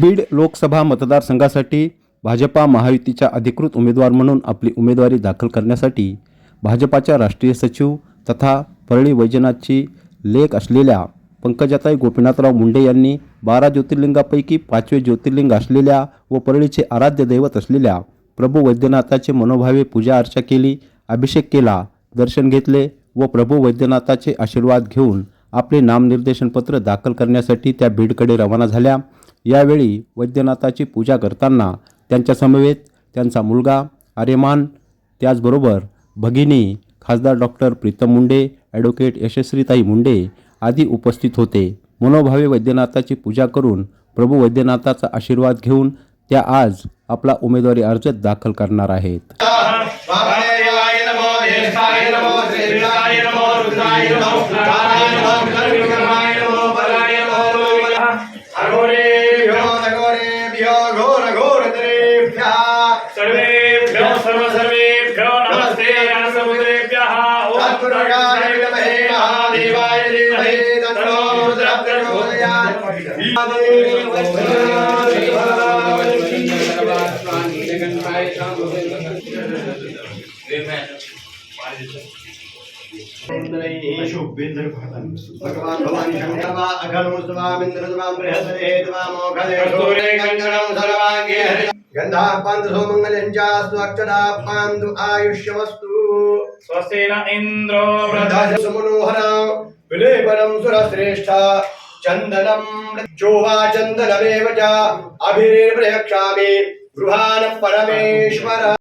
बीड लोकसभा मतदारसंघासाठी भाजपा महायुतीच्या अधिकृत उमेदवार म्हणून आपली उमेदवारी दाखल करण्यासाठी भाजपाच्या राष्ट्रीय सचिव तथा परळी वैजनाथची लेख असलेल्या पंकजाताई गोपीनाथराव मुंडे यांनी बारा ज्योतिर्लिंगापैकी पाचवे ज्योतिर्लिंग असलेल्या व परळीचे आराध्य दैवत असलेल्या प्रभू वैद्यनाथाचे मनोभावे पूजा अर्चा केली अभिषेक केला दर्शन घेतले व प्रभू वैद्यनाथाचे आशीर्वाद घेऊन आपले नामनिर्देशनपत्र दाखल करण्यासाठी त्या बीडकडे रवाना झाल्या. यावेळी वैद्यनाथाची पूजा करताना त्यांच्यासमवेत त्यांचा मुलगा आर्यमान त्याचबरोबर भगिनी खासदार डॉक्टर प्रीतम मुंडे ॲडव्होकेट यशस्वीताई मुंडे आदी उपस्थित होते. मनोभावे वैद्यनाथाची पूजा करून प्रभू वैद्यनाथाचा आशीर्वाद घेऊन त्या आज आपला उमेदवारी अर्ज दाखल करणार आहेत. वामदेवाय नमो ज्येष्ठाय नमो श्रेष्ठाय नमो रुद्राय नमो कालाय नमो कर्मकर्माय नमो बलाय नमो अघोरेभ्यो अघोरेभ्यो घोर घोरतरेभ्यः सर्वेभ्यो सर्व सर्वेभ्यो नमस्ते समुद्रेभ्यः तत्पुरुषाय विद्महे महादेवाय धीमहि तन्नो रुद्रः प्रचोदयात् भगवान् भवानी शङ्करवा अघनोत्सवामिन्द्रस्वां बृहस्पते त्वामोघले सूर्ये कङ्कणं सर्वाङ्गे हरि गन्धापान्तसो मङ्गलञ्चास्तु अक्षरापान्तु आयुष्यमस्तु स्वस्ति न इन्द्रो सुमनोहर विलेपनं सुरश्रेष्ठ चन्दनं चोवा चन्दनमेव च अभिरेव प्रयक्षामि गृहान् परमेश्वर।